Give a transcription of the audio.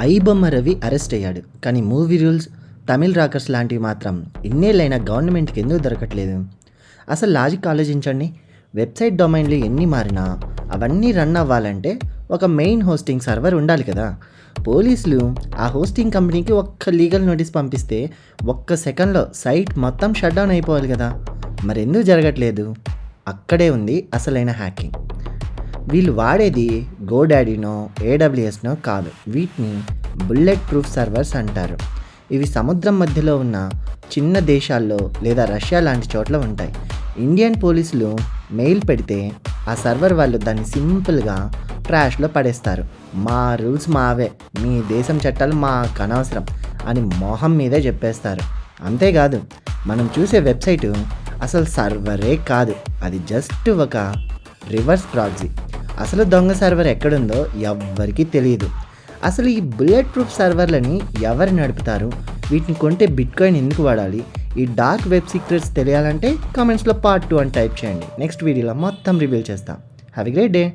IBomma Ravi arrest అయ్యాడు. కానీ movie rules Tamil rockers లాంటివి మాత్రం ఇన్నేళ్ళైనా గవర్నమెంట్కి ఎందుకు దొరకట్లేదు? అసలు లాజిక్ ఆలోచించండి. వెబ్సైట్ డొమైన్లు ఎన్ని మారినా అవన్నీ రన్ అవ్వాలంటే ఒక మెయిన్ హోస్టింగ్ సర్వర్ ఉండాలి కదా. పోలీసులు ఆ హోస్టింగ్ కంపెనీకి ఒక్క లీగల్ నోటీస్ పంపిస్తే ఒక్క సెకండ్లో సైట్ మొత్తం షట్ డౌన్ అయిపోవాలి కదా. మరెందుకు జరగట్లేదు? అక్కడే ఉంది అసలైన హ్యాకింగ్. వీళ్ళు వాడేది గోడాడీనో ఏడబ్ల్యూఎస్నో కాదు. వీటిని బుల్లెట్ ప్రూఫ్ సర్వర్స్ అంటారు. ఇవి సముద్రం మధ్యలో ఉన్న చిన్న దేశాల్లో లేదా రష్యా లాంటి చోట్ల ఉంటాయి. ఇండియన్ పోలీసులు మెయిల్ పెడితే ఆ సర్వర్ వాళ్ళు దాన్ని సింపుల్గా ట్రాష్లో పడేస్తారు. మా రూల్స్ మావే. మీ దేశం చట్టాలు మాకు అనవసరం అని మొహం మీదే చెప్పేస్తారు. అంతేకాదు మనం చూసే వెబ్సైటు అసలు సర్వరే కాదు. అది జస్ట్ ఒక రివర్స్ ప్రాక్సీ. అసలు దొంగ సర్వర్ ఎక్కడుందో ఎవ్వరికీ తెలియదు అసలు ఈ బుల్లెట్ ప్రూఫ్ సర్వర్లని ఎవరు నడుపుతారు? వీటిని కొంటే బిట్ కాయిన్ ఎందుకు వాడాలి? ఈ డార్క్ వెబ్ సీక్రెట్స్ తెలియాలంటే కామెంట్స్లో పార్ట్ టూ అని టైప్ చేయండి. నెక్స్ట్ వీడియోలో మొత్తం రివీల్ చేస్తాం. Have a great day